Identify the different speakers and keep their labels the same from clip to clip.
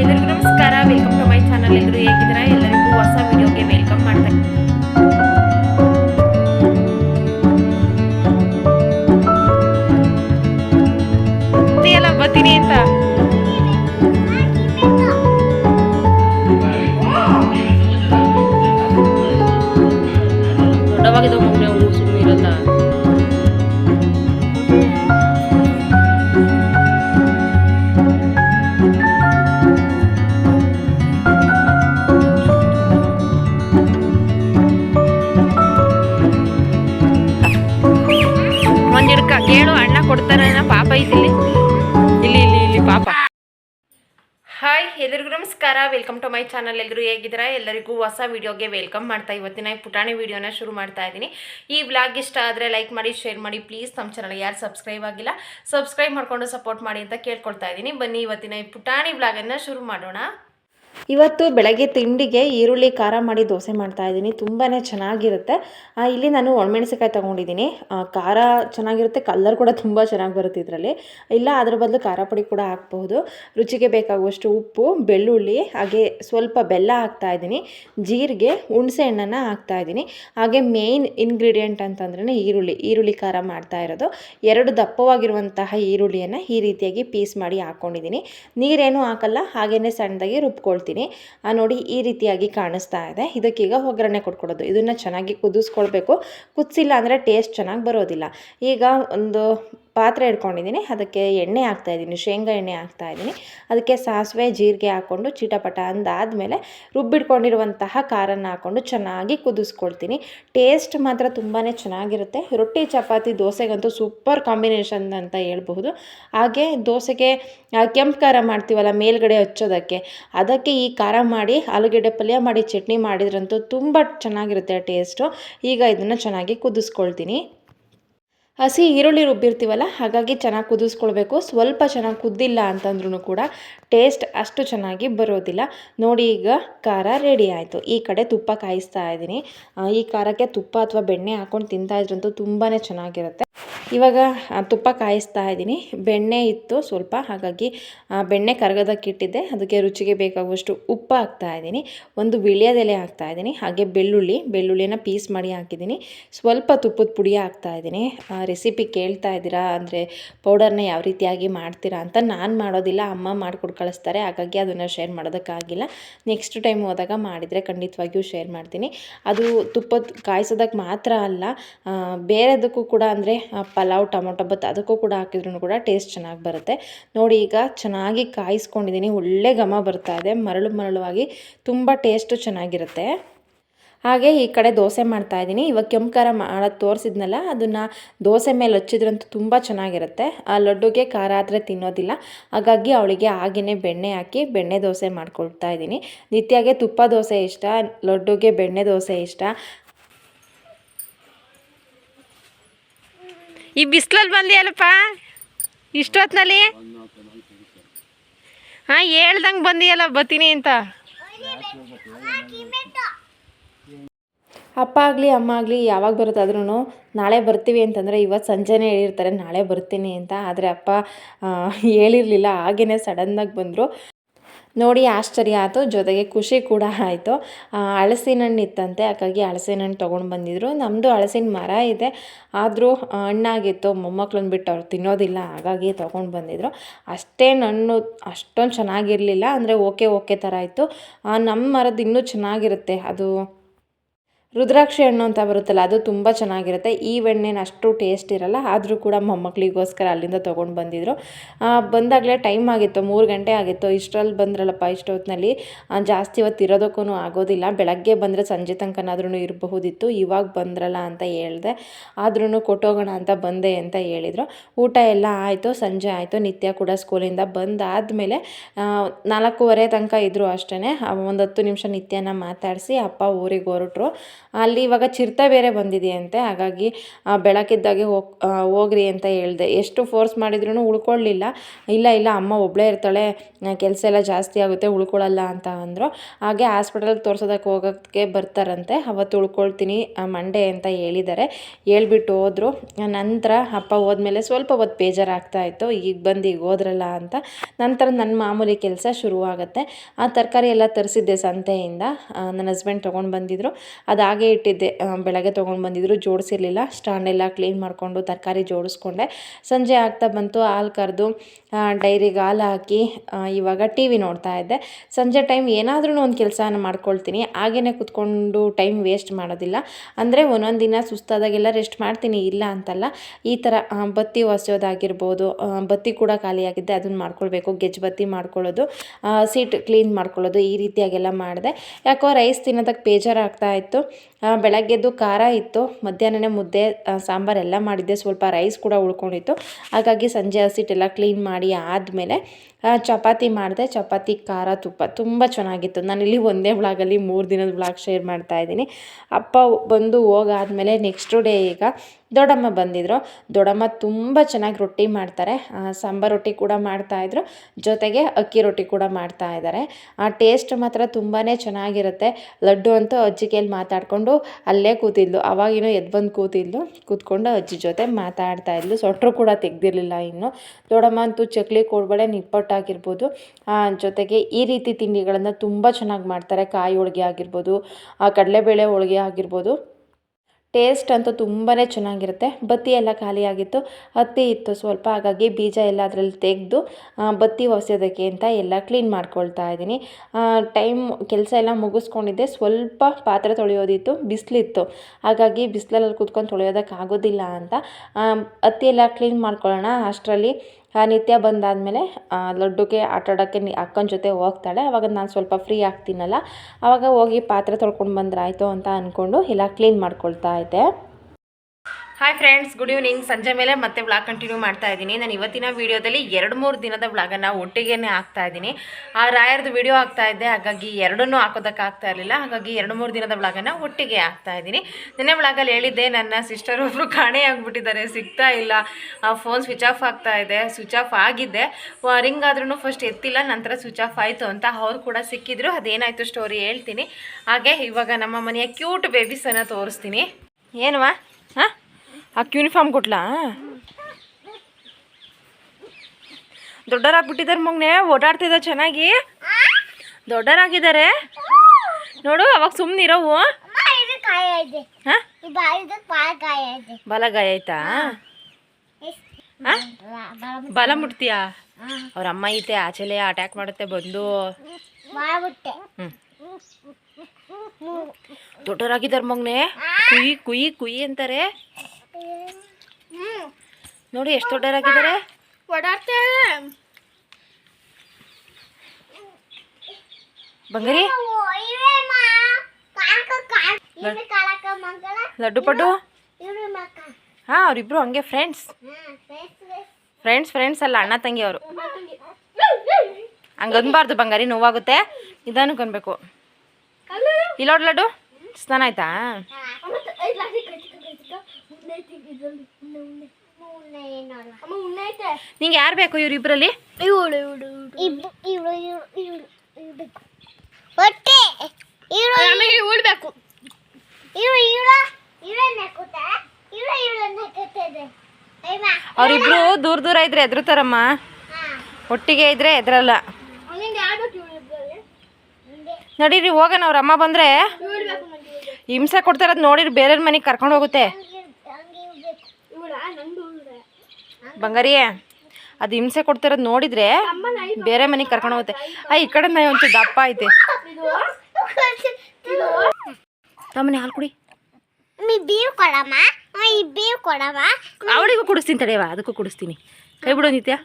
Speaker 1: ಎಲ್ಲರಿಗೂ ನಮಸ್ಕಾರ. Welcome to my channel ಎಲ್ಲರೂ ಹೇಗಿದ್ದೀರಾ? ವೆಲ್ಕಮ್ ಟು ಮೈ ಚಾನಲ್ ಎಲ್ಲರೂ ಹೇಗಿದ್ದೀರಾ? ಎಲ್ಲರಿಗೂ ಹೊಸ ವೀಡಿಯೋಗೆ ವೆಲ್ಕಮ್ ಮಾಡ್ತಾ ಇವತ್ತಿನ ಪುಟಾಣಿ ವಿಡಿಯೋನ ಶುರು ಮಾಡ್ತಾ ಇದ್ದೀನಿ. ಈ ವ್ಲಾಗ್ ಇಷ್ಟ ಆದರೆ ಲೈಕ್ ಮಾಡಿ ಶೇರ್ ಮಾಡಿ ಪ್ಲೀಸ್ ನಮ್ಮ ಚಾನಲ್ ಯಾರು ಸಬ್ಸ್ಕ್ರೈಬ್ ಆಗಿಲ್ಲ ಸಬ್ಸ್ಕ್ರೈಬ್ ಮಾಡಿಕೊಂಡು ಸಪೋರ್ಟ್ ಮಾಡಿ ಅಂತ ಕೇಳ್ಕೊಳ್ತಾ ಇದ್ದೀನಿ. ಬನ್ನಿ ಇವತ್ತಿನ ಈ ಪುಟಾಣಿ ವ್ಲಾಗನ್ನು ಶುರು ಮಾಡೋಣ. ಇವತ್ತು ಬೆಳಗ್ಗೆ ತಿಂಡಿಗೆ ಈರುಳ್ಳಿ, ಖಾರ ಮಾಡಿ ದೋಸೆ ಮಾಡ್ತಾ ಇದ್ದೀನಿ. ತುಂಬಾ ಚೆನ್ನಾಗಿರುತ್ತೆ. ಇಲ್ಲಿ ನಾನು ಒಣಮೆಣಸಿಕಾಯಿ ತೊಗೊಂಡಿದ್ದೀನಿ. ಖಾರ ಚೆನ್ನಾಗಿರುತ್ತೆ. ಕಲ್ಲರ್ ಕೂಡ ತುಂಬ ಚೆನ್ನಾಗಿ ಬರುತ್ತೆ ಇದರಲ್ಲಿ. ಇಲ್ಲ, ಅದ್ರ ಬದಲು ಖಾರ ಪುಡಿ ಕೂಡ ಹಾಕ್ಬಹುದು. ರುಚಿಗೆ ಬೇಕಾಗುವಷ್ಟು ಉಪ್ಪು, ಬೆಳ್ಳುಳ್ಳಿ, ಹಾಗೆ ಸ್ವಲ್ಪ ಬೆಲ್ಲ ಹಾಕ್ತಾ ಇದ್ದೀನಿ. ಜೀರಿಗೆ, ಹುಣಸೆ ಹಣ್ಣನ್ನು ಹಾಕ್ತಾ ಇದ್ದೀನಿ. ಹಾಗೆ ಮೇಯ್ನ್ ಇಂಗ್ರೀಡಿಯೆಂಟ್ ಅಂತಂದ್ರೆ ಈರುಳ್ಳಿ. ಈರುಳ್ಳಿ, ಖಾರ ಮಾಡ್ತಾ ಇರೋದು. ಎರಡು ದಪ್ಪವಾಗಿರುವಂತಹ ಈರುಳ್ಳಿಯನ್ನು ಈ ರೀತಿಯಾಗಿ ಪೀಸ್ ಮಾಡಿ ಹಾಕ್ಕೊಂಡಿದ್ದೀನಿ ನೀರೇನು ಹಾಕಲ್ಲ. ಹಾಗೆಯೇ ಸಣ್ಣದಾಗಿ ರುಬ್ಕೊಳ್ತೀನಿ ಆ, ನೋಡಿ ಈ ರೀತಿಯಾಗಿ ಕಾಣಿಸ್ತಾ ಇದೆ. ಇದಕ್ಕೀಗ ಒಗ್ಗರಣೆ ಕೊಟ್ಕೊಡೋದು. ಇದನ್ನು ಚೆನ್ನಾಗಿ ಕುದಿಸ್ಕೊಳ್ಬೇಕು. ಕುದಿಸಿಲ್ಲ ಅಂದರೆ ಟೇಸ್ಟ್ ಚೆನ್ನಾಗಿ ಬರೋದಿಲ್ಲ. ಈಗ ಒಂದು ಪಾತ್ರೆ ಇಟ್ಕೊಂಡಿದ್ದೀನಿ. ಅದಕ್ಕೆ ಎಣ್ಣೆ ಹಾಕ್ತಾ ಇದ್ದೀನಿ. ಶೇಂಗಾ ಎಣ್ಣೆ ಹಾಕ್ತಾ ಇದ್ದೀನಿ. ಅದಕ್ಕೆ ಸಾಸಿವೆ, ಜೀರಿಗೆ ಹಾಕ್ಕೊಂಡು ಚಿಟಪಟ ಅಂದಾದಮೇಲೆ ರುಬ್ಬಿಟ್ಕೊಂಡಿರುವಂತಹ ಖಾರನ ಹಾಕ್ಕೊಂಡು ಚೆನ್ನಾಗಿ ಕುದಿಸ್ಕೊಳ್ತೀನಿ. ಟೇಸ್ಟ್ ಮಾತ್ರ ತುಂಬಾ ಚೆನ್ನಾಗಿರುತ್ತೆ. ರೊಟ್ಟಿ, ಚಪಾತಿ, ದೋಸೆಗಂತೂ ಸೂಪರ್ ಕಾಂಬಿನೇಷನ್ ಅಂತ ಹೇಳ್ಬಹುದು. ಹಾಗೆ ದೋಸೆಗೆ ಕೆಂಪು ಖಾರ ಮಾಡ್ತೀವಲ್ಲ ಮೇಲ್ಗಡೆ ಹಚ್ಚೋದಕ್ಕೆ, ಅದಕ್ಕೆ ಈ ಖಾರ ಮಾಡಿ, ಆಲೂಗೆಡ್ಡೆ ಪಲ್ಯ ಮಾಡಿ, ಚಟ್ನಿ ಮಾಡಿದ್ರಂತೂ ತುಂಬ ಚೆನ್ನಾಗಿರುತ್ತೆ ಟೇಸ್ಟು. ಈಗ ಇದನ್ನು ಚೆನ್ನಾಗಿ ಕುದಿಸ್ಕೊಳ್ತೀನಿ. ಹಸಿ ಈರುಳ್ಳಿ ರುಬ್ಬಿರ್ತೀವಲ್ಲ, ಹಾಗಾಗಿ ಚೆನ್ನಾಗಿ ಕುದಿಸ್ಕೊಳ್ಬೇಕು. ಸ್ವಲ್ಪ ಚೆನ್ನಾಗಿ ಕುದ್ದಿಲ್ಲ ಅಂತಂದ್ರೂ ಕೂಡ ಟೇಸ್ಟ್ ಅಷ್ಟು ಚೆನ್ನಾಗಿ ಬರೋದಿಲ್ಲ. ನೋಡಿ ಈಗ ಖಾರ ರೆಡಿ ಆಯಿತು. ಈ ಕಡೆ ತುಪ್ಪ ಕಾಯಿಸ್ತಾ ಇದ್ದೀನಿ. ಈ ಖಾರಕ್ಕೆ ತುಪ್ಪ ಅಥವಾ ಬೆಣ್ಣೆ ಹಾಕ್ಕೊಂಡು ತಿಂತಾ ಇದ್ರಂತೂ ತುಂಬಾ ಚೆನ್ನಾಗಿರುತ್ತೆ. ಇವಾಗ ತುಪ್ಪ ಕಾಯಿಸ್ತಾ ಇದ್ದೀನಿ. ಬೆಣ್ಣೆ ಇತ್ತು ಸ್ವಲ್ಪ, ಹಾಗಾಗಿ ಬೆಣ್ಣೆ ಕರಗದಕ್ಕೆ ಇಟ್ಟಿದ್ದೆ. ಅದಕ್ಕೆ ರುಚಿಗೆ ಬೇಕಾಗುವಷ್ಟು ಉಪ್ಪು ಹಾಕ್ತಾ ಇದ್ದೀನಿ. ಒಂದು ವಿಳ್ಯದೆಲೆ ಹಾಕ್ತಾ ಇದ್ದೀನಿ. ಹಾಗೆ ಬೆಳ್ಳುಳ್ಳಿ, ಬೆಳ್ಳುಳ್ಳಿನ ಪೀಸ್ ಮಾಡಿ ಹಾಕಿದ್ದೀನಿ. ಸ್ವಲ್ಪ ತುಪ್ಪದ ಪುಡಿ ಹಾಕ್ತಾ ಇದ್ದೀನಿ. ರೆಸಿಪಿ ಕೇಳ್ತಾ ಇದ್ದೀರಾ? ಅಂದರೆ ಪೌಡರ್ನ ಯಾವ ರೀತಿಯಾಗಿ ಮಾಡ್ತೀರಾ ಅಂತ ನಾನು ಮಾಡೋದಿಲ್ಲ, ಅಮ್ಮ ಮಾಡಿಕೊಟ್ಟು ಕಳಿಸ್ತಾರೆ. ಹಾಗಾಗಿ ಅದನ್ನು ಶೇರ್ ಮಾಡೋದಕ್ಕಾಗಿಲ್ಲ. ನೆಕ್ಸ್ಟ್ ಟೈಮ್ ಹೋದಾಗ ಮಾಡಿದರೆ ಖಂಡಿತವಾಗಿಯೂ ಶೇರ್ ಮಾಡ್ತೀನಿ. ಅದು ತುಪ್ಪದ ಕಾಯಿಸೋದಕ್ಕೆ ಮಾತ್ರ ಅಲ್ಲ ಬೇರೆದಕ್ಕೂ ಕೂಡ ಅಂದರೆ ಪಲಾವ್, ಟೊಮೊಟೊ ಬತ್ ಅದಕ್ಕೂ ಕೂಡ ಹಾಕಿದ್ರೂ ಕೂಡ ಟೇಸ್ಟ್ ಚೆನ್ನಾಗಿ ಬರುತ್ತೆ. ನೋಡಿ ಈಗ ಚೆನ್ನಾಗಿ ಕಾಯಿಸ್ಕೊಂಡಿದ್ದೀನಿ ಒಳ್ಳೆ ಘಮ ಬರ್ತಾ ಇದೆ. ಮರಳು ಮರಳುವಾಗಿ ತುಂಬ ಟೇಸ್ಟು ಚೆನ್ನಾಗಿರುತ್ತೆ. ಹಾಗೆ ಈ ಕಡೆ ದೋಸೆ ಮಾಡ್ತಾ ಇದ್ದೀನಿ ಇವಾಗ ಕೆಂಪು ಖಾರ ಮಾಡೋದು ತೋರಿಸಿದ್ನಲ್ಲ ಅದನ್ನು ದೋಸೆ ಮೇಲೆ ಹಚ್ಚಿದ್ರಂತೂ ತುಂಬ ಚೆನ್ನಾಗಿರುತ್ತೆ ಆ ಲಡ್ಡುಗೆ ಖಾರ ಆದರೆ ತಿನ್ನೋದಿಲ್ಲ ಹಾಗಾಗಿ ಅವಳಿಗೆ ಹಾಗೆಯೇ ಬೆಣ್ಣೆ ಹಾಕಿ ಬೆಣ್ಣೆ ದೋಸೆ ಮಾಡ್ಕೊಳ್ತಾ ಇದ್ದೀನಿ ನಿತ್ಯಾಗೆ ತುಪ್ಪ ದೋಸೆ ಇಷ್ಟ ಲಡ್ಡುಗೆ ಬೆಣ್ಣೆ ದೋಸೆ ಇಷ್ಟ ಈ ಬಿಸಿಲಲ್ಲಿ ಬಂದಿಯಲ್ಲಪ್ಪ ಇಷ್ಟೊತ್ತಿನಲ್ಲಿ ಹಾಂ ಹೇಳ್ದಂಗೆ ಬಂದಿಯಲ್ಲ ಬತ್ತೀನಿ ಅಂತ ಅಪ್ಪ ಆಗಲಿ, ಅಮ್ಮ ಆಗಲಿ, ಯಾವಾಗ ಬರುತ್ತಾದ್ರೂ ನಾಳೆ ಬರ್ತೀವಿ ಅಂತಂದರೆ ಇವತ್ತು ಸಂಜೆನೇ ಹೇಳಿರ್ತಾರೆ, ನಾಳೆ ಬರ್ತೀನಿ ಅಂತ. ಆದರೆ ಅಪ್ಪ ಹೇಳಿರಲಿಲ್ಲ. ಹಾಗೇ ಸಡನ್ನಾಗಿ ಬಂದರು. ನೋಡಿ, ಆಶ್ಚರ್ಯ ಆಯಿತು. ಜೊತೆಗೆ ಖುಷಿ ಕೂಡ ಆಯಿತು. ಹಳಸಿನ ಹಣ್ಣು ಇತ್ತಂತೆ. ಹಾಗಾಗಿ ಹಳಸಿನ ಹಣ್ಣು ತೊಗೊಂಡು ಬಂದಿದ್ರು. ನಮ್ಮದು ಹಳಸಿನ ಮರ ಇದೆ. ಆದರೂ ಹಣ್ಣಾಗಿತ್ತು. ಮೊಮ್ಮಕ್ಳನ್ನ ಬಿಟ್ಟು ಅವ್ರು ತಿನ್ನೋದಿಲ್ಲ. ಹಾಗಾಗಿ ತೊಗೊಂಡು ಬಂದಿದ್ರು. ಅಷ್ಟೇನು ಹಣ್ಣು ಅಷ್ಟೊಂದು ಚೆನ್ನಾಗಿರಲಿಲ್ಲ. ಅಂದರೆ ಓಕೆ ಓಕೆ ಥರ ಇತ್ತು. ನಮ್ಮ ಮರದ್ದು ಇನ್ನೂ ಚೆನ್ನಾಗಿರುತ್ತೆ. ಅದು ರುದ್ರಾಕ್ಷಿ ಹಣ್ಣು ಅಂತ ಬರುತ್ತಲ್ಲ, ಅದು ತುಂಬ ಚೆನ್ನಾಗಿರುತ್ತೆ. ಈ ಬೆಣ್ಣೆನ ಅಷ್ಟು ಟೇಸ್ಟ್ ಇರಲ್ಲ, ಆದರೂ ಕೂಡ ಮೊಮ್ಮಕ್ಕಳಿಗೋಸ್ಕರ ಅಲ್ಲಿಂದ ತೊಗೊಂಡು ಬಂದಿದ್ರು. ಬಂದಾಗಲೇ ಟೈಮ್ ಆಗಿತ್ತು, ಮೂರು ಗಂಟೆ ಆಗಿತ್ತು. ಇಷ್ಟರಲ್ಲಿ ಬಂದ್ರಲ್ಲಪ್ಪ ಇಷ್ಟೊತ್ತಿನಲ್ಲಿ ಜಾಸ್ತಿ ಹೊತ್ತು ಇರೋದಕ್ಕೂ ಆಗೋದಿಲ್ಲ. ಬೆಳಗ್ಗೆ ಬಂದರೆ ಸಂಜೆ ತನಕನಾದ್ರೂ ಇರಬಹುದಿತ್ತು. ಇವಾಗ ಬಂದ್ರಲ್ಲ ಅಂತ ಹೇಳಿದೆ. ಆದ್ರೂ ಕೊಟ್ಟೋಗೋಣ ಅಂತ ಬಂದೆ ಅಂತ ಹೇಳಿದರು. ಊಟ ಎಲ್ಲ ಆಯಿತು, ಸಂಜೆ ಆಯಿತು. ನಿತ್ಯ ಕೂಡ ಸ್ಕೂಲಿಂದ ಬಂದಾದಮೇಲೆ ನಾಲ್ಕೂವರೆ ತನಕ ಇದ್ದರು ಅಷ್ಟೇ ಒಂದು ಹತ್ತು ನಿಮಿಷ ನಿತ್ಯನ ಮಾತಾಡಿಸಿ ಅಪ್ಪ ಊರಿಗೆ ಹೊರಟ್ರು. ಅಲ್ಲಿ ಇವಾಗ ಚಿರತೆ ಬೇರೆ ಬಂದಿದೆಯಂತೆ. ಹಾಗಾಗಿ ಬೆಳಕಿದ್ದಾಗೆ ಹೋಗಿ ಹೋಗ್ರಿ ಅಂತ ಹೇಳಿದೆ. ಎಷ್ಟು ಫೋರ್ಸ್ ಮಾಡಿದ್ರೂ ಉಳ್ಕೊಳ್ಳಿಲ್ಲ. ಇಲ್ಲ ಇಲ್ಲ, ಅಮ್ಮ ಒಬ್ಬಳೇ ಇರ್ತಾಳೆ, ಕೆಲಸ ಎಲ್ಲ ಜಾಸ್ತಿ ಆಗುತ್ತೆ, ಉಳ್ಕೊಳ್ಳಲ್ಲ ಅಂತ ಅಂದರು. ಹಾಗೆ ಹಾಸ್ಪಿಟಲ್ಗೆ ತೋರ್ಸೋದಕ್ಕೆ ಹೋಗೋಕ್ಕೆ ಬರ್ತಾರಂತೆ. ಅವತ್ತು ಉಳ್ಕೊಳ್ತೀನಿ ಮಂಡೇ ಅಂತ ಹೇಳಿದ್ದಾರೆ. ಹೇಳ್ಬಿಟ್ಟು ಹೋದರು. ನಂತರ ಅಪ್ಪ ಹೋದ್ಮೇಲೆ ಸ್ವಲ್ಪ ಹೊತ್ತು ಬೇಜಾರಾಗ್ತಾ ಇತ್ತು. ಈಗ ಬಂದು ಈಗ ಹೋದ್ರಲ್ಲ ಅಂತ. ನಂತರ ನನ್ನ ಮಾಮೂಲಿ ಕೆಲಸ ಶುರುವಾಗುತ್ತೆ. ಆ, ತರಕಾರಿ ಎಲ್ಲ ತರಿಸಿದ್ದೆ ಸಂತೆಯಿಂದ. ನನ್ನ ಹಸ್ಬೆಂಡ್ ತೊಗೊಂಡು ಬಂದಿದ್ರು. ಅದು ಹಾಗೆ ಇಟ್ಟಿದ್ದೆ. ಬೆಳಗ್ಗೆ ತೊಗೊಂಡು ಬಂದಿದ್ರು, ಜೋಡಿಸಿರ್ಲಿಲ್ಲ. ಸ್ಟ್ಯಾಂಡೆಲ್ಲ ಕ್ಲೀನ್ ಮಾಡಿಕೊಂಡು ತರಕಾರಿ ಜೋಡಿಸ್ಕೊಂಡೆ. ಸಂಜೆ ಆಗ್ತಾ ಬಂತು, ಹಾಲು ಕರೆದು ಡೈರಿಗೆ ಹಾಲು ಹಾಕಿ ಇವಾಗ ಟಿ ವಿ ನೋಡ್ತಾ ಇದ್ದೆ. ಸಂಜೆ ಟೈಮ್ ಏನಾದ್ರೂ ಒಂದು ಕೆಲಸನ ಮಾಡ್ಕೊಳ್ತೀನಿ. ಹಾಗೇ ಕುತ್ಕೊಂಡು ಟೈಮ್ ವೇಸ್ಟ್ ಮಾಡೋದಿಲ್ಲ. ಅಂದರೆ ಒಂದೊಂದು ದಿನ ಸುಸ್ತಾದಾಗೆಲ್ಲ ರೆಸ್ಟ್ ಮಾಡ್ತೀನಿ, ಇಲ್ಲ ಅಂತಲ್ಲ. ಈ ಥರ ಬತ್ತಿ ಒಸೆಯೋದಾಗಿರ್ಬೋದು ಬತ್ತಿ ಕೂಡ ಖಾಲಿಯಾಗಿದ್ದೆ ಅದನ್ನು ಮಾಡ್ಕೊಳ್ಬೇಕು. ಗೆಜ್ಜೆ ಬತ್ತಿ ಮಾಡ್ಕೊಳ್ಳೋದು ಸೀಟ್ ಕ್ಲೀನ್ ಮಾಡ್ಕೊಳ್ಳೋದು, ಈ ರೀತಿಯಾಗೆಲ್ಲ ಮಾಡಿದೆ. ಯಾಕೋ ರೈಸ್ ತಿನ್ನೋದಕ್ಕೆ ಬೇಜಾರಾಗ್ತಾ ಇತ್ತು. ಬೆಳಗ್ಗೆದ್ದು ಖಾರ ಇತ್ತು, ಮಧ್ಯಾಹ್ನನೇ ಮುದ್ದೆ ಸಾಂಬಾರೆಲ್ಲ ಮಾಡಿದ್ದೆ, ಸ್ವಲ್ಪ ರೈಸ್ ಕೂಡ ಉಳ್ಕೊಂಡಿತ್ತು. ಹಾಗಾಗಿ ಸಂಜೆ ಹಸಿಟ್ಟೆಲ್ಲ ಕ್ಲೀನ್ ಮಾಡಿ ಆದಮೇಲೆ ಚಪಾತಿ ಮಾಡಿದೆ, ಚಪಾತಿ, ಖಾರ, ತುಪ್ಪ ತುಂಬ ಚೆನ್ನಾಗಿತ್ತು. ನಾನಿಲ್ಲಿ ಒಂದೇ ವ್ಲಾಗಲ್ಲಿ ಮೂರು ದಿನದ ವ್ಲಾಗ್ ಶೇರ್ ಮಾಡ್ತಾ ಇದ್ದೀನಿ. ಅಪ್ಪ ಬಂದು ಹೋಗಾದ್ಮೇಲೆ ನೆಕ್ಸ್ಟ್ ಡೇ ಈಗ ದೊಡ್ಡಮ್ಮ ಬಂದಿದ್ರು. ದೊಡ್ಡಮ್ಮ ತುಂಬ ಚೆನ್ನಾಗಿ ರೊಟ್ಟಿ ಮಾಡ್ತಾರೆ. ಸಾಂಬಾರು ರೊಟ್ಟಿ ಕೂಡ ಮಾಡ್ತಾಯಿದ್ರು ಜೊತೆಗೆ ಅಕ್ಕಿ ರೊಟ್ಟಿ ಕೂಡ ಮಾಡ್ತಾ ಇದ್ದಾರೆ. ಆ ಟೇಸ್ಟ್ ಮಾತ್ರ ತುಂಬಾ ಚೆನ್ನಾಗಿರುತ್ತೆ. ಲಡ್ಡು ಅಂತೂ ಅಜ್ಜಿ ಕೈಯಲ್ಲಿ ಮಾತಾಡಿಕೊಂಡು ಅಲ್ಲೇ ಕೂತಿದ್ಲು. ಅವಾಗಿನೂ ಎದ್ದು ಬಂದು ಕೂತಿದ್ಲು. ಕೂತ್ಕೊಂಡು ಅಜ್ಜಿ ಜೊತೆ ಮಾತಾಡ್ತಾ ಇದ್ಲು. ಸೊಟ್ರು ಕೂಡ ತೆಗ್ದಿರಲಿಲ್ಲ ಇನ್ನು. ದೊಡ್ಡಮ್ಮ ಅಂತೂ ಚಕ್ಲಿ ಕೋಡ್ಬಳೆ ನಿಪ್ಪಟ್ಟಾಗಿರ್ಬೋದು. ಜೊತೆಗೆ ಈ ರೀತಿ ತಿಂಡಿಗಳನ್ನು ತುಂಬ ಚೆನ್ನಾಗಿ ಮಾಡ್ತಾರೆ. ಕಾಯಿ ಹೋಳಿಗೆ ಆಗಿರ್ಬೋದು ಕಡಲೆಬೇಳೆ ಹೋಳಿಗೆ ಆಗಿರ್ಬೋದು. ಟೇಸ್ಟ್ ಅಂತೂ ತುಂಬಾ ಚೆನ್ನಾಗಿರುತ್ತೆ. ಬತ್ತಿ ಎಲ್ಲ ಖಾಲಿಯಾಗಿತ್ತು ಹತ್ತಿ ಇತ್ತು ಸ್ವಲ್ಪ, ಹಾಗಾಗಿ ಬೀಜ ಎಲ್ಲ ಅದರಲ್ಲಿ ತೆಗೆದು ಬತ್ತಿ ಒಸೆಯೋದಕ್ಕೆ ಅಂತ ಎಲ್ಲ ಕ್ಲೀನ್ ಮಾಡ್ಕೊಳ್ತಾ ಇದ್ದೀನಿ. ಟೈಮ್ ಕೆಲಸ ಎಲ್ಲ ಮುಗಿಸ್ಕೊಂಡಿದ್ದೆ. ಸ್ವಲ್ಪ ಪಾತ್ರೆ ತೊಳೆಯೋದಿತ್ತು, ಬಿಸಿಲಿತ್ತು. ಹಾಗಾಗಿ ಬಿಸಿಲಲ್ಲಿ ಕೂತ್ಕೊಂಡು ತೊಳೆಯೋದಕ್ಕೆ ಆಗೋದಿಲ್ಲ ಅಂತ ಹತ್ತಿ ಎಲ್ಲ ಕ್ಲೀನ್ ಮಾಡ್ಕೊಳ್ಳೋಣ. ಅಷ್ಟರಲ್ಲಿ ನಿತ್ಯ ಬಂದಾದಮೇಲೆ ಲಡ್ಡುಗೆ ಆಟಾಡೋಕ್ಕೆ ನಿ ಅಕ್ಕನ ಜೊತೆ ಹೋಗ್ತಾಳೆ. ಅವಾಗ ನಾನು ಸ್ವಲ್ಪ ಫ್ರೀ ಆಗ್ತೀನಲ್ಲ. ಆವಾಗ ಹೋಗಿ ಪಾತ್ರೆ ತೊಳ್ಕೊಂಡು ಬಂದ್ರೆ ಆಯಿತು ಅಂತ ಅಂದ್ಕೊಂಡು ಎಲ್ಲ ಕ್ಲೀನ್ ಮಾಡ್ಕೊಳ್ತಾ ಇದ್ದೆ. ಹಾಯ್ ಫ್ರೆಂಡ್ಸ್ ಗುಡ್ ಈವ್ನಿಂಗ್ ಸಂಜೆ ಮೇಲೆ ಮತ್ತೆ ವ್ಲಾಗ್ ಕಂಟಿನ್ಯೂ ಮಾಡ್ತಾ ಇದ್ದೀನಿ. ನಾನು ಇವತ್ತಿನ ವೀಡಿಯೋದಲ್ಲಿ ಎರಡು ಮೂರು ದಿನದ ವ್ಲಾಗನ್ನು ಒಟ್ಟಿಗೆನೇ ಹಾಕ್ತಾ ಇದ್ದೀನಿ. ಆ ರಾಯರ್ದು ವಿಡಿಯೋ ಹಾಕ್ತಾ ಇದ್ದೆ ಹಾಗಾಗಿ ಎರಡನ್ನೂ ಹಾಕೋದಕ್ಕೆ ಆಗ್ತಾ ಇರಲಿಲ್ಲ. ಹಾಗಾಗಿ ಎರಡು ಮೂರು ದಿನದ ವ್ಲಾಗನ್ನು ಒಟ್ಟಿಗೆ ಹಾಕ್ತಾ ಇದ್ದೀನಿ. ನಿನ್ನೆ ವ್ಲಾಗಲ್ಲಿ ಹೇಳಿದ್ದೆ, ನನ್ನ ಸಿಸ್ಟರ್ ಒಬ್ಬರು ಕಾಣೆ ಆಗಿಬಿಟ್ಟಿದ್ದಾರೆ, ಸಿಗ್ತಾ ಇಲ್ಲ. ಆ ಫೋನ್ ಸ್ವಿಚ್ ಆಫ್ ಆಗ್ತಾ ಇದೆ ಸ್ವಿಚ್ ಆಫ್ ಆಗಿದ್ದೆ. ರಿಂಗ್ ಆದ್ರೂ ಫಸ್ಟ್ ಎತ್ತಿಲ್ಲ, ನಂತರ ಸ್ವಿಚ್ ಆಫ್ ಆಯಿತು ಅಂತ ಅವ್ರು ಕೂಡ ಸಿಕ್ಕಿದ್ರು. ಅದೇನಾಯಿತು ಸ್ಟೋರಿ ಹೇಳ್ತೀನಿ. ಹಾಗೆ ಇವಾಗ ನಮ್ಮ ಮನೆಯ ಕ್ಯೂಟ್ ಬೇಬೀಸನ್ನು ತೋರಿಸ್ತೀನಿ. ಏನುವಾ? ಹಾಂ? ಆ ಯೂನಿಫಾರ್ಮ್ ಕೊಟ್ಲಾ? ದೊಡ್ಡರಾಗ್ಬಿಟ್ಟಿದ್ದಾರೆ ಮಗನೆ ಓಡಾಡ್ತಿದ್ದ ಚೆನ್ನಾಗಿ. ದೊಡ್ಡರಾಗಿದ್ದಾರೆ ನೋಡು ಅವಾಗ ಸುಮ್ಮನೆ ಇರೋವು ಬಲಗಾಯ ಆಯ್ತಾ? ಬಲ ಮುಟ್ತೀಯಾ? ಅವ್ರ ಅಮ್ಮ ಐತೆ ಆಚೆಲೆ ಅಟ್ಯಾಕ್ ಮಾಡುತ್ತೆ ಬಂದು. ದೊಡ್ಡರಾಗಿದ್ದಾರೆ ಕುಯಿ ಕುಯಿ ಕುಯ್ ಕುಯ್ ಅಂತಾರೆ. ನೋಡಿ ಎಷ್ಟು ದೊಡ್ಡವರಾಗಿದ್ದಾರೆ
Speaker 2: ಓಡಾಡ್ತೇವೆ
Speaker 1: ಬಂಗಾರಿ? ಲಡ್ಡು ಪಡ್ಡು? ಹಾ ಅವ್ರಿಬ್ರು ಹಂಗೆ ಫ್ರೆಂಡ್ಸ್ ಫ್ರೆಂಡ್ಸ್ ಫ್ರೆಂಡ್ಸ್ ಅಲ್ಲ ಅಣ್ಣ ತಂಗಿ ಅವರು. ಹಂಗೆ ಅನ್ಬಾರ್ದು ಬಂಗಾರಿ ನೋವಾಗುತ್ತೆ. ನಿಧಾನಕ್ಕೆ ಅನ್ಬೇಕು. ಇಲ್ಲೋಡ್ ಲಡ್ಡು ಸ್ನಾನ ಆಯ್ತಾ? ನಿಂಗೆ ಯಾರು ಬೇಕು ಇವ್ರಿಬ್ರಲ್ಲಿ
Speaker 2: ಹೊಟ್ಟೆ ಉಳ್ಬೇಕು ಇವ್ರು ಇವ್ರ ಇವ್ರ ನೆಕ್ಕುತ್ತ? ಇವ್ರ ಇವ್ರ ನೆಕ್ಕುತ್ತದೆ
Speaker 1: ಅವರಿಬ್ರು ದೂರ ದೂರ ಇದ್ರೆ ಎದುರುತ್ತಾರಮ್ಮ. ಒಟ್ಟಿಗೆ ಇದ್ರೆ ಎದ್ರಲ್ಲ. ನಡೀರಿ ಹೋಗೋಣ ಅವ್ರ ಅಮ್ಮ ಬಂದ್ರೆ ಹಿಂಸೆ ಕೊಡ್ತಾರದ್ ನೋಡಿರಿ ಬೇರೆಯವ್ರ ಮನೆಗೆ ಕರ್ಕೊಂಡು ಹೋಗುತ್ತೆ. ಬಂಗಾರಿ ಅದು ಹಿಂಸೆ ಕೊಡ್ತಿರೋದು ನೋಡಿದ್ರೆ ಬೇರೆ ಮನೆಗೆ ಕರ್ಕೊಂಡು ಹೋಗುತ್ತೆ. ಆ ಈ ಕಡೆ ನಾಯಿ ಒಂಚೂರು ದಪ್ಪ ಐತೆ ತಮ್ಮನೆ ಹಾಲು ಕುಡಿ.
Speaker 2: ಬೀರ್ ಕೊಡಮ್ಮ. ಈ ಬೀರ್ ಕೊಡಮ್ಮ
Speaker 1: ಅವಳಿಗೂ ಕುಡಿಸ್ತೀನಿ ತಡೆಯವ ಅದಕ್ಕೂ ಕುಡಿಸ್ತೀನಿ. ಕೈ ಬಿಡು ನಿತ್ಯ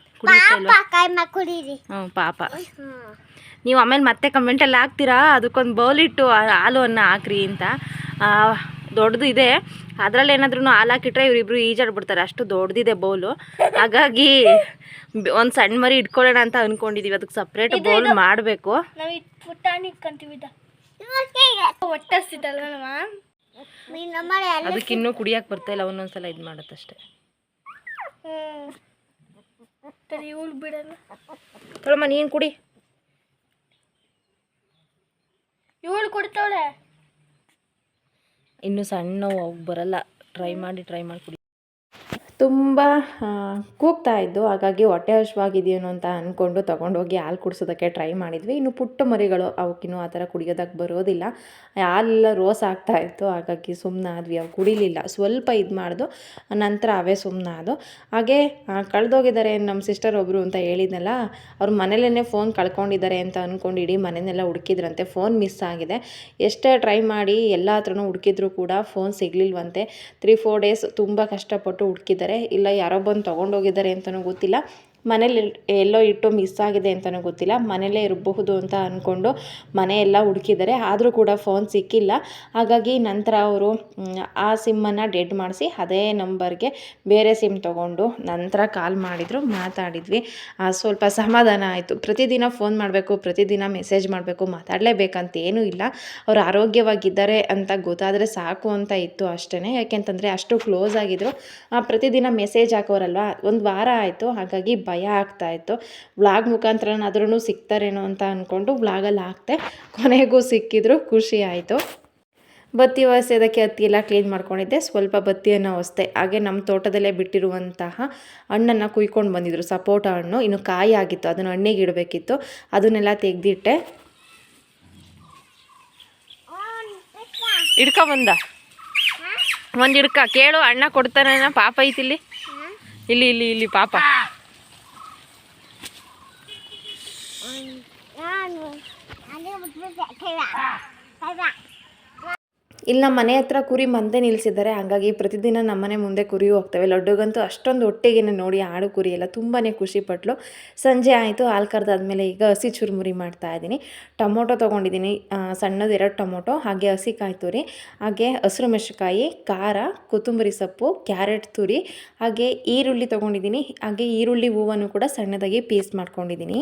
Speaker 2: ಕುಡೀರಿ.
Speaker 1: ಹ್ಞೂ ಪಾಪ. ನೀವು ಆಮೇಲೆ ಮತ್ತೆ ಕಮೆಂಟಲ್ಲಿ ಹಾಕ್ತೀರಾ? ಅದಕ್ಕೊಂದು ಬೌಲ್ ಇಟ್ಟು ಹಾಲು ಅನ್ನ ಹಾಕ್ರಿ ಅಂತ. ದೊಡ್ಡದು ಇದೆ ಅದರಲ್ಲಿ ಏನಾದ್ರೂ ಹಾಲು ಹಾಕಿಟ್ರೆ ಇವರಿಬ್ರು ಈಜಾಡ್ಬಿಡ್ತಾರೆ ಅಷ್ಟು ದೊಡ್ಡದಿದೆ ಬೌಲು. ಹಾಗಾಗಿ ಒಂದು ಸಣ್ಣ ಮರಿ ಇಟ್ಕೊಳ್ಳೋಣ ಅಂತ ಅಂದ್ಕೊಂಡಿದ್ದೀವಿ ಅದಕ್ಕೆ ಸಪ್ರೇಟ್ ಬೌಲ್ ಮಾಡಬೇಕು. ಅದಕ್ಕೆ ಇನ್ನೂ ಕುಡಿಯಕ್ಕೆ ಬರ್ತಾ ಇಲ್ಲ. ಒಂದೊಂದ್ಸಲ ಇದು ಮಾಡುತ್ತಷ್ಟೇ.
Speaker 2: ಬಿಡಲ್ಲ.
Speaker 1: ನೀನ್ ನೀನು ಕುಡಿ.
Speaker 2: ಇವಳು ಕೊಡ್ತಾವಳೆ.
Speaker 1: ಇನ್ನು ಸಣ್ಣ ಬರಲ್ಲ. ಟ್ರೈ ಮಾಡಿ ಟ್ರೈ ಮಾಡಿ ತುಂಬ ಕೂಗ್ತಾ ಇದ್ದು, ಹಾಗಾಗಿ ಹೊಟ್ಟೆ ಹಶ್ವಾಗಿದೆಯೇನೋ ಅಂತ ಅಂದ್ಕೊಂಡು ತೊಗೊಂಡೋಗಿ ಹಾಲು ಕುಡಿಸೋದಕ್ಕೆ ಟ್ರೈ ಮಾಡಿದ್ವಿ. ಇನ್ನು ಪುಟ್ಟ ಮರಿಗಳು ಅವಕ್ಕಿನ್ನೂ ಆ ಥರ ಕುಡಿಯೋದಕ್ಕೆ ಬರೋದಿಲ್ಲ. ಹಾಲೆಲ್ಲ ರೋಸ್ ಆಗ್ತಾ ಇತ್ತು. ಹಾಗಾಗಿ ಸುಮ್ಮನಾದ್ವಿ ಅವು ಕುಡಿಲಿಲ್ಲ. ಸ್ವಲ್ಪ ಇದು ಮಾಡೋದು, ನಂತರ ಅವೇ ಸುಮ್ಮನಾದು ಹಾಗೆ ಕಳೆದೋಗಿದ್ದಾರೆ ನಮ್ಮ ಸಿಸ್ಟರ್ ಒಬ್ಬರು ಅಂತ ಹೇಳಿದ್ನಲ್ಲ, ಅವ್ರ ಮನೇಲೇ ಫೋನ್ ಕಳ್ಕೊಂಡಿದ್ದಾರೆ ಅಂತ ಅಂದ್ಕೊಂಡು ಇಡೀ ಮನೆಯೆಲ್ಲ ಹುಡುಕಿದ್ರಂತೆ. ಫೋನ್ ಮಿಸ್ ಆಗಿದೆ. ಎಷ್ಟೇ ಟ್ರೈ ಮಾಡಿ ಎಲ್ಲ ಹತ್ರನೂ ಹುಡುಕಿದ್ರು ಕೂಡ ಫೋನ್ ಸಿಗಲಿಲ್ವಂತೆ. ತ್ರೀ, ಫೋರ್ ಡೇಸ್ ತುಂಬ ಕಷ್ಟಪಟ್ಟು ಹುಡುಕಿದ್ದಾರೆ. ಇಲ್ಲ ಯಾರೋ ಬಂದು ತೊಗೊಂಡೋಗಿದ್ದಾರೆ ಅಂತಲೂ ಗೊತ್ತಿಲ್ಲ. ಮನೇಲಿ ಎಲ್ಲೋ ಇಟ್ಟು ಮಿಸ್ ಆಗಿದೆ ಅಂತಲೂ ಗೊತ್ತಿಲ್ಲ. ಮನೇಲೇ ಇರಬಹುದು ಅಂತ ಅಂದ್ಕೊಂಡು ಮನೆಯೆಲ್ಲ ಹುಡುಕಿದ್ದಾರೆ. ಆದರೂ ಕೂಡ ಫೋನ್ ಸಿಕ್ಕಿಲ್ಲ. ಹಾಗಾಗಿ ನಂತರ ಅವರು ಆ ಸಿಮ್ಮನ್ನು ಡೆಡ್ ಮಾಡಿಸಿ ಅದೇ ನಂಬರ್ಗೆ ಬೇರೆ ಸಿಮ್ ತೊಗೊಂಡು ನಂತರ ಕಾಲ್ ಮಾಡಿದರು. ಮಾತಾಡಿದ್ವಿ. ಸ್ವಲ್ಪ ಸಮಾಧಾನ ಆಯಿತು. ಪ್ರತಿದಿನ ಫೋನ್ ಮಾಡಬೇಕು ಪ್ರತಿದಿನ ಮೆಸೇಜ್ ಮಾಡಬೇಕು ಮಾತಾಡಲೇಬೇಕಂತ ಏನೂ ಇಲ್ಲ. ಅವರು ಆರೋಗ್ಯವಾಗಿದ್ದಾರೆ ಅಂತ ಗೊತ್ತಾದರೆ ಸಾಕು ಅಂತ ಇತ್ತು ಅಷ್ಟೇ ಯಾಕೆಂತಂದರೆ ಅಷ್ಟು ಕ್ಲೋಸ್ ಆಗಿದ್ರು. ಆ, ಪ್ರತಿದಿನ ಮೆಸೇಜ್ ಹಾಕೋರಲ್ವ ಒಂದು ವಾರ ಆಯಿತು. ಹಾಗಾಗಿ ಆಗ್ತಾ ಇತ್ತು. ವ್ಲಾಗ್ ಮುಖಾಂತರನಾದ್ರೂ ಸಿಗ್ತಾರೇನೋ ಅಂತ ಅಂದ್ಕೊಂಡು ವ್ಲಾಗಲ್ಲಿ ಹಾಕ್ತೆ ಕೊನೆಗೂ ಸಿಕ್ಕಿದ್ರು ಖುಷಿ ಆಯಿತು. ಬತ್ತಿ ಒಸೆಯೋದಕ್ಕೆ ಹತ್ತಿ ಎಲ್ಲ ಕ್ಲೀನ್ ಮಾಡ್ಕೊಂಡಿದ್ದೆ. ಸ್ವಲ್ಪ ಬತ್ತಿಯನ್ನು ಒಸ್ತೆ ಹಾಗೆ ನಮ್ಮ ತೋಟದಲ್ಲೇ ಬಿಟ್ಟಿರುವಂತಹ ಹಣ್ಣನ್ನು ಕುಯ್ಕೊಂಡು ಬಂದಿದ್ರು ಸಪೋಟ ಹಣ್ಣು. ಇನ್ನು ಕಾಯಿ ಆಗಿತ್ತು ಅದನ್ನು ಹಣ್ಣಿಗೆ ಇಡಬೇಕಿತ್ತು. ಅದನ್ನೆಲ್ಲ ತೆಗೆದಿಟ್ಟೆ. ಹಿಡ್ಕೊ ಬಂದ? ಒಂದು ಹಿಡ್ಕ ಕೇಳು ಅಣ್ಣ ಕೊಡ್ತಾನೆ ಪಾಪ ಐತಿಲ್ಲಿ. ಇಲ್ಲಿ ಇಲ್ಲಿ ಇಲ್ಲಿ ಪಾಪ
Speaker 2: ನಾನು ಅದೇ ಬಿಟ್ಬಿಟ್ಟೆ
Speaker 1: ಇಲ್ಲಿ ನಮ್ಮ ಮನೆ ಹತ್ರ ಕುರಿ ಮಂದೆ ನಿಲ್ಲಿಸಿದ್ದಾರೆ. ಹಾಗಾಗಿ ಪ್ರತಿದಿನ ನಮ್ಮನೆ ಮುಂದೆ ಕುರಿ ಹೋಗ್ತವೆ. ಲಡ್ಡುಗಂತೂ ಅಷ್ಟೊಂದು ಒಟ್ಟಿಗೆ ನೋಡಿ ಆಡು ಕುರಿ ಎಲ್ಲ ತುಂಬಾ ಖುಷಿಪಟ್ಲು ಸಂಜೆ ಆಯಿತು, ಹಾಲು ಕರೆದಾದ್ಮೇಲೆ ಈಗ ಹಸಿ ಚುರುಮುರಿ ಮಾಡ್ತಾ ಇದ್ದೀನಿ. ಟೊಮೊಟೊ ತೊಗೊಂಡಿದ್ದೀನಿ. ಸಣ್ಣದು ಎರಡು ಟೊಮೊಟೊ, ಹಾಗೆ ಹಸಿ ಕಾಯಿ ತುರಿ, ಹಾಗೆ ಹಸಿರು ಮೆಣಸಿಕಾಯಿ ಖಾರ, ಕೊತ್ತಂಬರಿ ಸೊಪ್ಪು, ಕ್ಯಾರೆಟ್ ತುರಿ, ಹಾಗೆ ಈರುಳ್ಳಿ ತೊಗೊಂಡಿದ್ದೀನಿ. ಹಾಗೆ ಈರುಳ್ಳಿ ಹೂವನ್ನು ಕೂಡ ಸಣ್ಣದಾಗಿ ಪೀಸ್ ಮಾಡ್ಕೊಂಡಿದ್ದೀನಿ.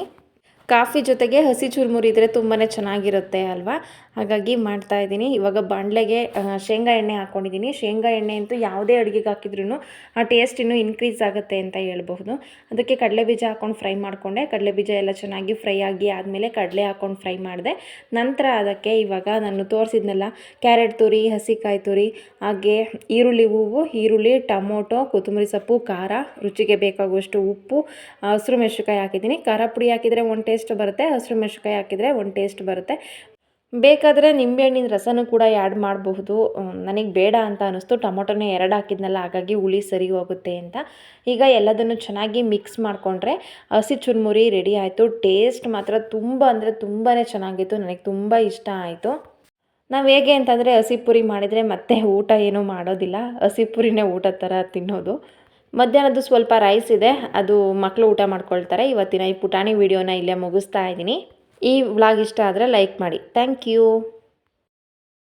Speaker 1: ಕಾಫಿ ಜೊತೆಗೆ ಹಸಿ ಚುರುಮುರಿ ಇದ್ದರೆ ತುಂಬಾ ಚೆನ್ನಾಗಿರುತ್ತೆ ಅಲ್ವಾ? ಹಾಗಾಗಿ ಮಾಡ್ತಾ ಇದ್ದೀನಿ. ಇವಾಗ ಬಾಣಲೆಗೆ ಶೇಂಗಾ ಎಣ್ಣೆ ಹಾಕ್ಕೊಂಡಿದ್ದೀನಿ ಶೇಂಗಾ ಎಣ್ಣೆ ಅಂತೂ ಯಾವುದೇ ಅಡುಗೆಗೆ ಹಾಕಿದ್ರೂ ಆ ಟೇಸ್ಟ್ ಇನ್ನೂ ಇನ್ಕ್ರೀಸ್ ಆಗುತ್ತೆ ಅಂತ ಹೇಳ್ಬಹುದು. ಅದಕ್ಕೆ ಕಡಲೆ ಬೀಜ ಹಾಕ್ಕೊಂಡು ಫ್ರೈ ಮಾಡಿಕೊಂಡೆ. ಕಡಲೆ ಬೀಜ ಎಲ್ಲ ಚೆನ್ನಾಗಿ ಫ್ರೈ ಆಗಿ ಆದಮೇಲೆ ಕಡಲೆ ಹಾಕ್ಕೊಂಡು ಫ್ರೈ ಮಾಡಿದೆ. ನಂತರ ಅದಕ್ಕೆ ಇವಾಗ ನಾನು ತೋರಿಸಿದ್ನಲ್ಲ ಕ್ಯಾರೆಟ್ ತುರಿ, ಹಸಿಕಾಯಿ ತುರಿ, ಹಾಗೆ ಈರುಳ್ಳಿ ಹೂವು, ಈರುಳ್ಳಿ, ಟೊಮೊಟೊ, ಕೊತ್ತಂಬರಿ ಸೊಪ್ಪು, ಖಾರ, ರುಚಿಗೆ ಬೇಕಾಗುವಷ್ಟು ಉಪ್ಪು ಹಸಿರು ಮೆಣಸಿನ್ಕಾಯಿ ಹಾಕಿದ್ದೀನಿ. ಖಾರ ಪುಡಿ ಹಾಕಿದರೆ ಒಂದು ಟೇಸ್ಟ್ ಬರುತ್ತೆ, ಹಸಿರು ಮೆಣಸಿನ್ಕಾಯಿ ಹಾಕಿದರೆ ಒಂದು ಟೇಸ್ಟ್ ಬರುತ್ತೆ. ಬೇಕಾದರೆ ನಿಂಬೆಹಣ್ಣಿನ ರಸನೂ ಕೂಡ ಆ್ಯಡ್ ಮಾಡಬಹುದು. ನನಗೆ ಬೇಡ ಅಂತ ಅನ್ನಿಸ್ತು. ಟೊಮೊಟೊನೇ ಎರಡು ಹಾಕಿದ್ನಲ್ಲ, ಹಾಗಾಗಿ ಹುಳಿ ಸರಿ ಹೋಗುತ್ತೆ ಅಂತ. ಈಗ ಎಲ್ಲದನ್ನು ಚೆನ್ನಾಗಿ ಮಿಕ್ಸ್ ಮಾಡಿಕೊಂಡ್ರೆ ಹಸಿ ಚುರುಮುರಿ ರೆಡಿ ಆಯಿತು. ಟೇಸ್ಟ್ ಮಾತ್ರ ತುಂಬ ಅಂದರೆ ತುಂಬಾ ಚೆನ್ನಾಗಿತ್ತು. ನನಗೆ ತುಂಬ ಇಷ್ಟ ಆಯಿತು. ನಾವು ಹೇಗೆ ಅಂತಂದರೆ ಹಸಿ ಪುರಿ ಮಾಡಿದರೆ ಮತ್ತೆ ಊಟ ಏನೂ ಮಾಡೋದಿಲ್ಲ. ಹಸಿ ಪುರಿನೇ ಊಟ ಥರ ತಿನ್ನೋದು. ಮಧ್ಯಾಹ್ನದ್ದು ಸ್ವಲ್ಪ ರೈಸ್ ಇದೆ. ಅದು ಮಕ್ಕಳು ಊಟ ಮಾಡ್ಕೊಳ್ತಾರೆ. ಇವತ್ತಿನ ಈ ಪುಟಾಣಿ ವಿಡಿಯೋನ ಇಲ್ಲೇ ಮುಗಿಸ್ತಾ ಇದ್ದೀನಿ. ಈ ವ್ಲಾಗ್ ಇಷ್ಟ ಆದರೆ ಲೈಕ್ ಮಾಡಿ. Thank you.